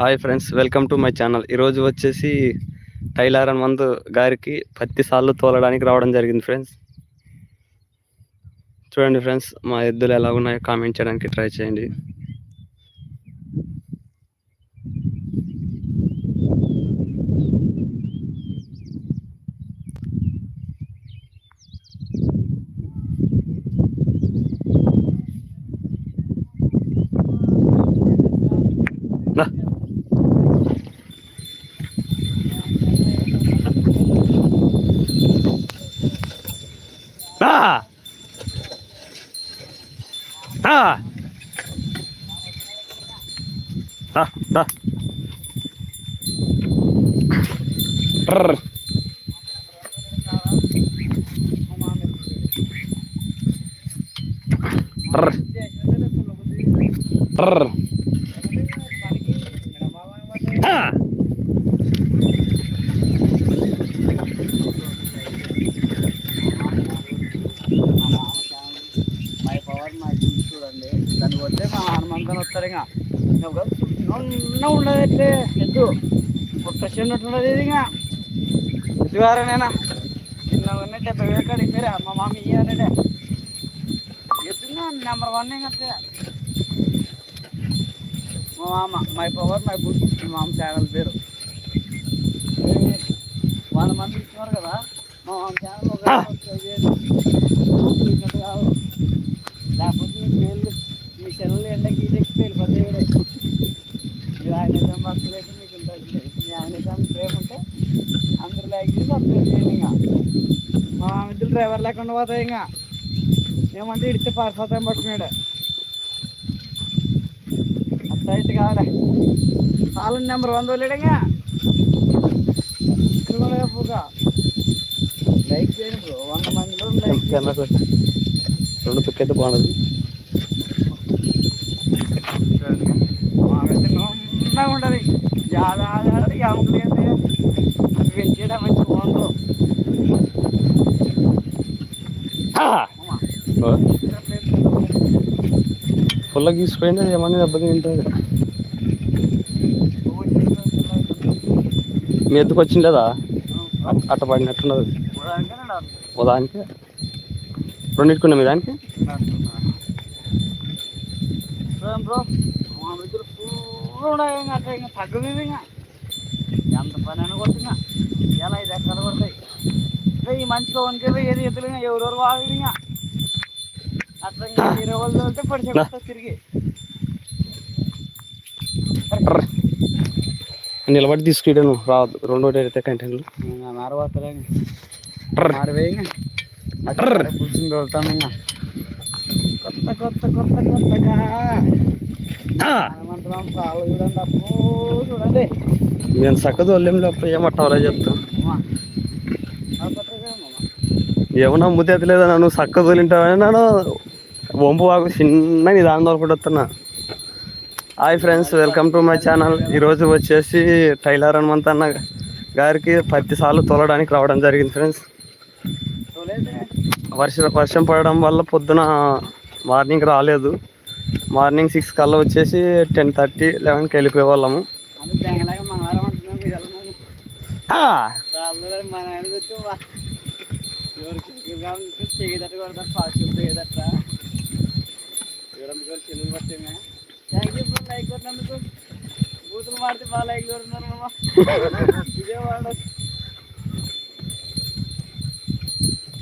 Hi friends welcome to my channel. ఈరోజు వచ్చేసి tailor మందు గారికి పత్తి సార్లు తోలడానికి రావడం జరిగింది ఫ్రెండ్స్. చూడండి ఫ్రెండ్స్ మా ఎద్దులు ఎలా ఉన్నాయో కామెంట్ చేయడానికి ట్రై చేయండి దా. దా. దా. దా, దా. ట్రర్. ట్రర్. ట్రర్. దా. మై పవర్ మై గుడ్ చూడండి దాన్ని వస్తే మా హనుమంతన్ వస్తాడు ఇంకా ఉన్న ఉండదు అయితే ఎద్దు పుట్టచ్చినట్టు ఉండదు ఇది ఇంకా. ఎద్దుగారనేనా చిన్న ఉన్నాయి డెబ్బై వేలు కాడికి పేరే మా మామ ఇయ్యాలంటే ఎద్దుగా నెంబర్ వన్ ఇంకా మా మామ మై పవర్ మై బుడ్ మా మామ ఛానల్ పేరు. వంద మంది ఇస్తున్నారు కదా? మా మామ ఛానల్ ఒక. లేకపోతే మీ పేర్లు మీ చెల్లెలు ఎండకి ఈడెక్కి వెళ్ళిపోతాయి ఈడ. మీరు ఆయన నిజం భక్తులైతే మీకు ఉంటుంది. మీ ఆయన నిజం ప్రేమ ఉంటే అందరు లైక్ చేసి సబ్స్క్రైబ్ చేయండి ఇంకా. మా ఇద్దరు డ్రైవర్ లేకుండా పోతాయి ఇంకా. ఏమంటే ఇడితే పారిపోతాం పట్టుకున్నాడు అట్లా అయితే కావాలి చాలా నెంబర్ వంద వెళ్ళాడుగా పూగా. లైక్ చేయండి బ్రో. వంద మందిలో లైక్. రెండు తుక్కైతే బాగుండదు. మామూలుగా ఉంటుంది యాభై ఆధారాలు యాభై లేదు పెంచేయడం మంచి బాగుండు. ఫుల్గా గీసిపోయింది అది ఏమన్నా దెబ్బ తింటుంది. మీ ఎద్దుకు అట్- అట్ట పడినట్టున్నది. ఉదానికి రెండింటికున్నా మీ దానికి? ఫుల్ ఉన్నాయి ఇంకా ఇంకా తగ్గదు ఇంకా. ఎంత పని అని కొట్టినా ఎలా ఐదు ఎకరాలు కొడతాయి? ఇంకా ఈ మంచిగా వనికి ఏది ఎత్తులు ఇంకా ఎవరెవరు వాళ్ళు ఇంకా. అట్లా ఇంకా వేరే వాళ్ళు వెళ్తే పడి చెప్తా తిరిగి. నిలబడి తీసుకెళ్ళాను. రావద్దు. రెండో అయితే. మారవే ఇంకా అక్కడ కూర్చుని వెళ్తాను ఇంకా. కొత్త కొత్త కొత్త కొత్తగా. చూడండి అప్పు చూడండి నేను చక్కదు వాళ్ళేం లేకపోతే ఏమంటావురా చెప్తా ఏమన్నా ముద్ద ఎత్తలేదా నన్ను చక్క తోలింటావని నన్ను వంపు వాకు చిన్న నిదానం తోలుకుంటున్నా hi friends welcome to my channel. ఈరోజు వచ్చేసి టైలర్ హనుమంత్ అన్న గారికి పత్తిసార్లు తోలడానికి రావడం జరిగింది ఫ్రెండ్స్. చూడలేదే. వర్ష వర్షం పడడం వల్ల పొద్దున మార్నింగ్ రాలేదు. మార్నింగ్ సిక్స్ కల్లా వచ్చేసి టెన్ థర్టీ లెవెన్కి వెళ్ళిపోయే వాళ్ళము. మా థ్యాంక్ యూ లైక్ బూతులు మాడితే బాగా లైక్ కొడుతున్నారు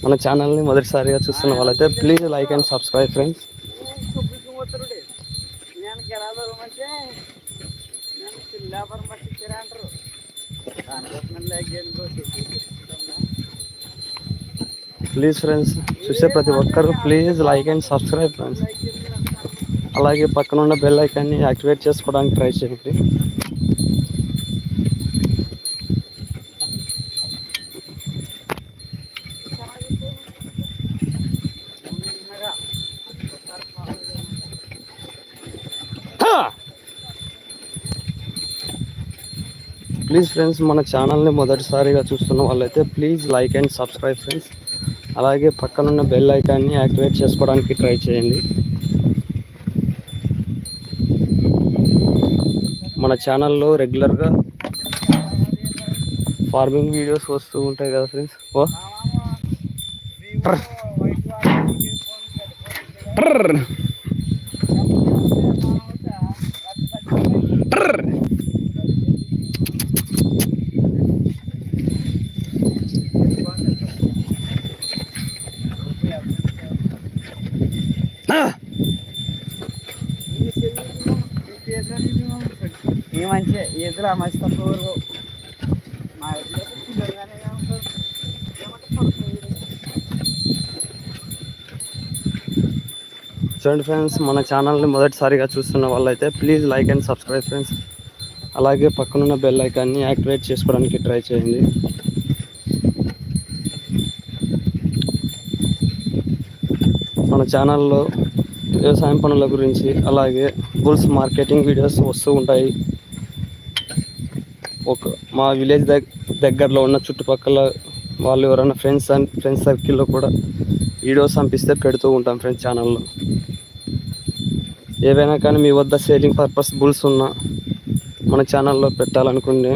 మన ఛానల్ని మొదటిసారిగా చూస్తున్న వాళ్ళైతే please like and subscribe friends నేను చిల్లాపరం పట్టించారా అంటారు. దానికోసం లైక్ ప్లీజ్ ఫ్రెండ్స్ చూసే ప్రతి ఒక్కరు please like and subscribe friends అలాగే పక్కన ఉన్న బెల్ ఐకాన్ని యాక్టివేట్ చేసుకోవడానికి ట్రై చేయండి. ఫ్రెండ్స్ మన ఛానల్ని మొదటిసారిగా చూస్తున్న వాళ్ళైతే please like and subscribe friends అలాగే పక్కనున్న బెల్ ఐకాన్ని యాక్టివేట్ చేసుకోవడానికి ట్రై చేయండి. మన ఛానల్లో రెగ్యులర్గా ఫార్మింగ్ వీడియోస్ వస్తూ ఉంటాయి కదా ఫ్రెండ్స్ ఓ. ట్రర్. ఈ మంచి ఎదురు మంచి తక్కువ మా చూడండి ఫ్రెండ్స్ మన ఛానల్ని మొదటిసారిగా చూస్తున్న వాళ్ళైతే please like and subscribe friends. అలాగే పక్కనున్న బెల్ ఐకాన్ని యాక్టివేట్ చేసుకోవడానికి ట్రై చేయండి. మన ఛానల్లో వ్యవసాయం పనుల గురించి అలాగే బుల్స్ మార్కెటింగ్ వీడియోస్ వస్తూ ఉంటాయి. ఒక మా విలేజ్ దగ్ దగ్గరలో ఉన్న చుట్టుపక్కల వాళ్ళు ఎవరైనా ఫ్రెండ్స్ అండ్ ఫ్రెండ్స్ సర్కిల్లో కూడా వీడియోస్ పంపిస్తే పెడుతూ ఉంటాం ఫ్రెండ్స్ ఛానల్లో. ఏవైనా కానీ మీ వద్ద సేలింగ్ పర్పస్ బుల్స్ ఉన్నా మన ఛానల్లో పెట్టాలనుకుంటే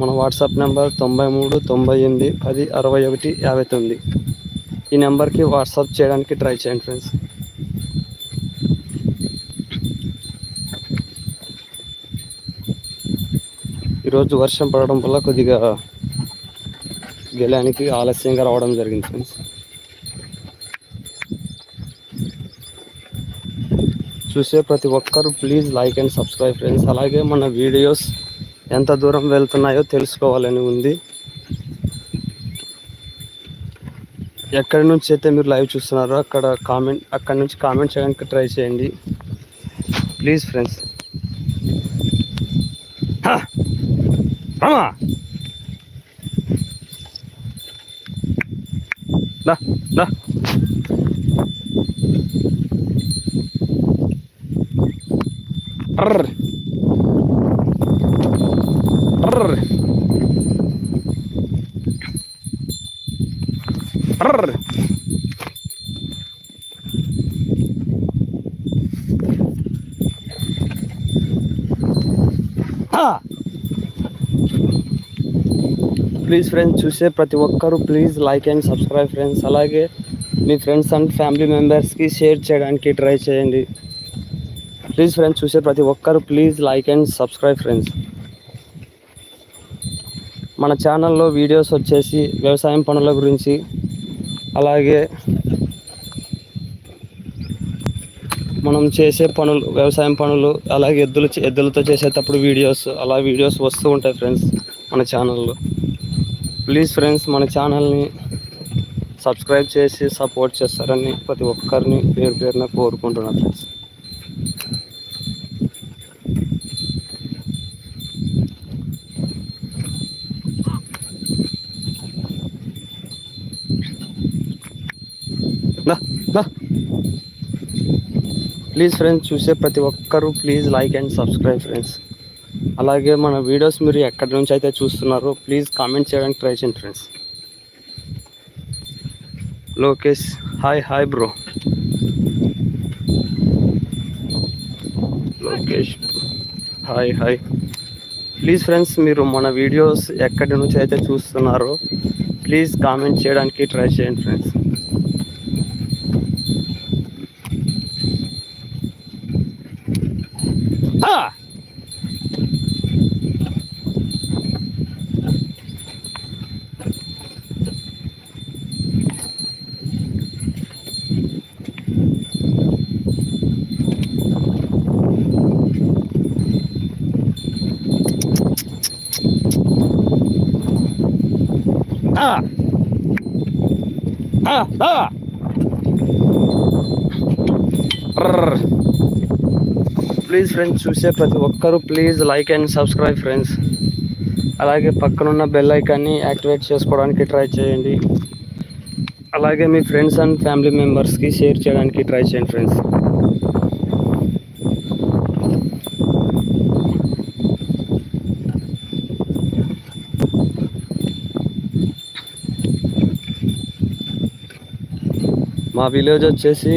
మన వాట్సాప్ నెంబర్ తొంభై మూడు తొంభై ఎనిమిది పది అరవై ఒకటి యాభై తొమ్మిది. ఈ నెంబర్కి వాట్సాప్ చేయడానికి ట్రై చేయండి ఫ్రెండ్స్. ఈరోజు వర్షం పడడం వల్ల కొద్దిగా గెలానికి ఆలస్యంగా రావడం జరిగింది ఫ్రెండ్స్. చూసే ప్రతి ఒక్కరు please like and subscribe friends. అలాగే మన వీడియోస్ ఎంత దూరం వెళ్తున్నాయో తెలుసుకోవాలని ఉంది. ఎక్కడి నుంచి అయితే మీరు లైవ్ చూస్తున్నారో అక్కడ కామెంట్ అక్కడ నుంచి కామెంట్ చేయడానికి ట్రై చేయండి. Please friends. മാമാ Da, da. Arr. Arr. Arr. Please friends చూసే ప్రతి ఒక్కరూ please like and subscribe friends అలాగే మీ ఫ్రెండ్స్ అండ్ ఫ్యామిలీ మెంబర్స్కి షేర్ చేయడానికి ట్రై చేయండి. ప్లీజ్ ఫ్రెండ్స్ చూసే ప్రతి ఒక్కరు please like and subscribe friends మన ఛానల్లో వీడియోస్ వచ్చేసి వ్యవసాయం పనుల గురించి అలాగే మనం చేసే పనులు వ్యవసాయం పనులు అలాగే ఎద్దులు ఎద్దులతో చేసేటప్పుడు వీడియోస్ అలా వీడియోస్ వస్తూ ఉంటాయి ఫ్రెండ్స్ మన ఛానల్లో ప్లీజ్ ఫ్రెండ్స్ మన ఛానల్ని సబ్స్క్రైబ్ చేసి సపోర్ట్ చేస్తారని ప్రతి ఒక్కరిని పేరు పేరున కోరుకుంటున్నాను ఫ్రెండ్స్. ప్లీజ్ ఫ్రెండ్స్ చూసే ప్రతి ఒక్కరూ please like and subscribe friends. అలాగే మన వీడియోస్ మీరు ఎక్కడి నుంచి అయితే చూస్తున్నారో ప్లీజ్ కామెంట్ చేయడానికి ట్రై చేయండి friends Lokesh hi hi bro Lokesh hi hi please friends మీరు మన వీడియోస్ ఎక్కడి నుంచి అయితే చూస్తున్నారో ప్లీజ్ కామెంట్ చేయడానికి ట్రై చేయండి ఫ్రెండ్స్ ప్లీజ్ ఫ్రెండ్స్ చూసే ప్రతి ఒక్కరూ please like and subscribe friends అలాగే పక్కనున్న బెల్ ఐకాన్ని యాక్టివేట్ చేసుకోవడానికి ట్రై చేయండి. అలాగే మీ ఫ్రెండ్స్ అండ్ ఫ్యామిలీ మెంబర్స్కి షేర్ చేయడానికి ట్రై చేయండి ఫ్రెండ్స్ మా విలేజ్ వచ్చేసి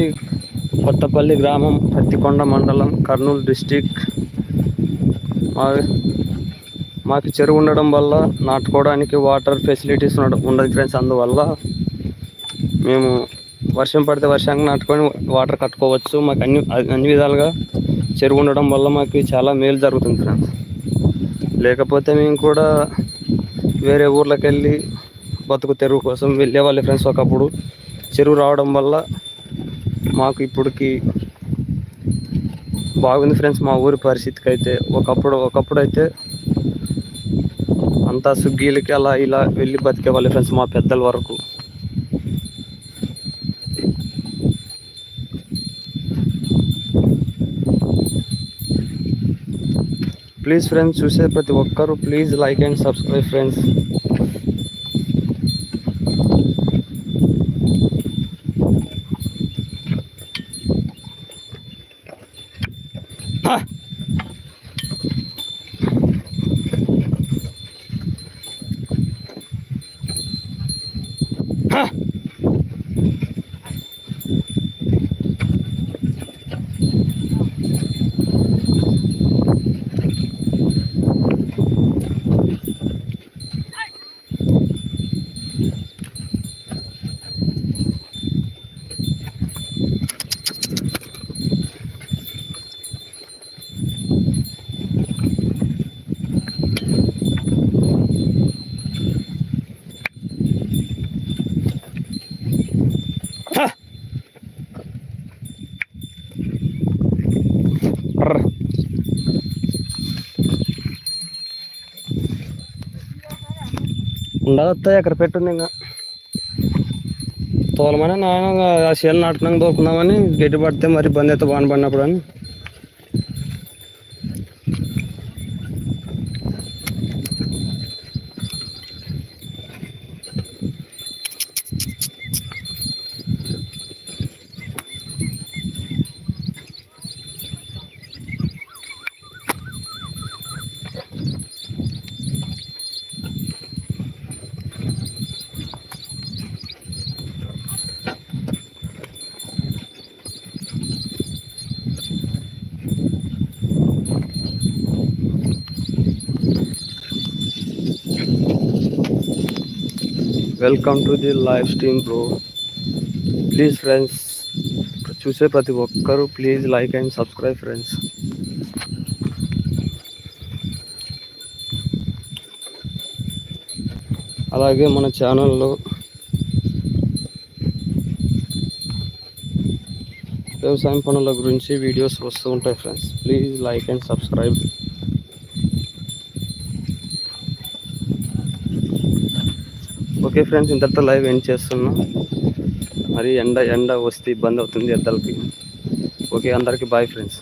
కొత్తపల్లి గ్రామం పత్తికొండ మండలం కర్నూలు డిస్టిక్. మా మాకు చెరువు ఉండడం వల్ల నాటుకోవడానికి వాటర్ ఫెసిలిటీస్ ఉండడం ఉండదు ఫ్రెండ్స్. అందువల్ల మేము వర్షం పడితే వర్షానికి నాటుకొని వాటర్ కట్టుకోవచ్చు. మాకు అన్ని అన్ని విధాలుగా చెరువు ఉండడం వల్ల మాకు చాలా మేలు జరుగుతుంది ఫ్రెండ్స్. లేకపోతే మేము కూడా వేరే ఊర్లోకి వెళ్ళి బతుకు తెరువు కోసం వెళ్ళేవాళ్ళు ఫ్రెండ్స్ ఒకప్పుడు. చెరువు రావడం వల్ల మాకు ఇప్పటికి బాగుంది ఫ్రెండ్స్ మా ఊరి పరిస్థితికి అయితే. ఒకప్పుడు ఒకప్పుడు అయితే అంతా స్విగ్గీలకి అలా ఇలా వెళ్ళి బతికేవాళ్ళు ఫ్రెండ్స్ మా పెద్దల వరకు. ప్లీజ్ ఫ్రెండ్స్ చూసే ప్రతి ఒక్కరు please like and subscribe friends. వస్తాయి అక్కడ పెట్టుంది ఇంకా? తోలమని నాన్న ఆ చేను నాటుకున్నాక తోలుకుందామని గట్టి పడితే మరి బంద్ అయితే బాగా పడినప్పుడు అని. Welcome to the live stream bro please friends చూసే ప్రతి ఒక్కరూ please like and subscribe friends అలాగే మన ఛానల్లో వ్యవసాయం పనుల గురించి వీడియోస్ వస్తూ ఉంటాయి friends please like and subscribe okay friends ఇంతటితో లైవ్ ఎండ్ చేస్తున్నా. మరి ఎండ ఎండ వస్తే ఇబ్బంది అవుతుంది ఎద్దలకి. ఓకే అందరికీ బాయ్ ఫ్రెండ్స్.